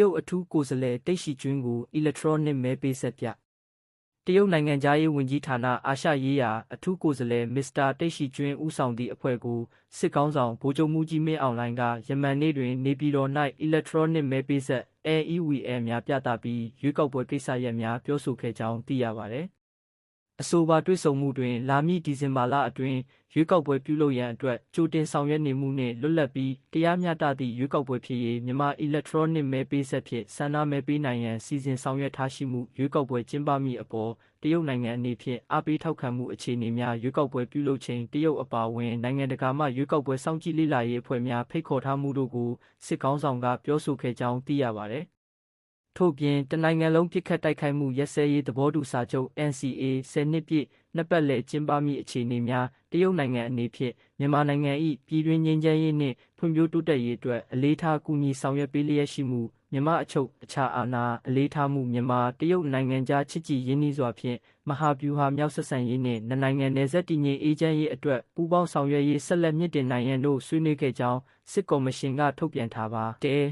ရုတ်အထူးကိုယ်စားလှယ်တိတ်ရှိကျွင်းကိုအီလက်ထရောနစ်မဲပေးဆက်ပြတရုတ်နိုင်ငံသားရေးဝန်ကြီးဌာနအာရှရေးရာအထူးကိုယ်စားလှယ်မစ္စတာတိတ်ရှိကျွင်းဦးဆောင်သည့်အဖွဲ့ကိုစစ်ကောင်းဆောင်ဗိုလ်ချုပ်မှုကြီးမင်းအောင်လှိုင်ကယမန်နေ့တွင် နေပြည်တော်၌အီလက်ထရောနစ်မဲပေးဆက် AEWL များပြသပြီးရွေးကောက်ပွဲကိစ္စရပ်များပြောဆိုခဲ့ကြောင်းသိရပါသည် အဆိုပါတွေ့ဆုံမှုတွင်လာမည့်ဒီဇင်ဘာလအတွင်းရွေးကောက်ပွဲပြုလုပ်ရန်အတွက်ကြိုတင်ဆောင်ရွက်နေမှုနှင့်လွတ်လပ်ပြီးတရားမျှတသည့်ရွေးကောက်ပွဲဖြစ်ရေးမြန်မာ electronic မဲပေးဆက်ဖြင့်ဆန္ဒမဲပေးနိုင်ရန်စီစဉ်ဆောင်ရွက်ထားရှိမှုရွေးကောက်ပွဲကျင်းပမည့်အပေါ်တရုတ်နိုင်ငံအနေဖြင့်အားပေးထောက်ခံမှုအခြေအနေများရွေးကောက်ပွဲပြုလုပ်ချိန်တရုတ်အပါအဝင်နိုင်ငံတကာမှရွေးကောက်ပွဲစောင့်ကြည့်လေ့လာရေးအဖွဲ့များဖိတ်ခေါ်ထားမှုတို့ကိုစစ်ကောင်းဆောင်ကပြောဆိုခဲ့ကြောင်းသိရပါသည် ထို့ပြင်တနိုင်ငံလုံးပြစ်ခတ်တိုက်ခိုက်မှုရက်စဲရေးသဘောတူစာချုပ် NCA 10နှစ်ပြည့်နှစ်ပတ်လည်ကျင်းပမည့်အခြေအနေများတရုတ်နိုင်ငံအနေဖြင့်မြန်မာနိုင်ငံ၏ပြည်တွင်းငြိမ်းချမ်းရေးနှင့်ဖွံ့ဖြိုးတိုးတက်ရေးအတွက်အလေးထားကူညီဆောင်ရွက်ပေးလျက်ရှိမှုမြန်မာအချုပ်အခြာအာဏာအလေးထားမှုမြန်မာတရုတ်နိုင်ငံကြားချစ်ကြည်ရင်းနှီးစွာဖြင့်မဟာဗျူဟာမြောက်ဆက်ဆံရေးနှင့်နှစ်နိုင်ငံနယ်စပ်တည်ငြိမ်အေးချမ်းရေးအတွက်ပူးပေါင်းဆောင်ရွက်ရေးဆက်လက်မြင့်တင်နိုင်ရန်တို့ဆွေးနွေးခဲ့ကြောင်းစစ်ကော်မရှင်ကထုတ်ပြန်ထားပါတဲ့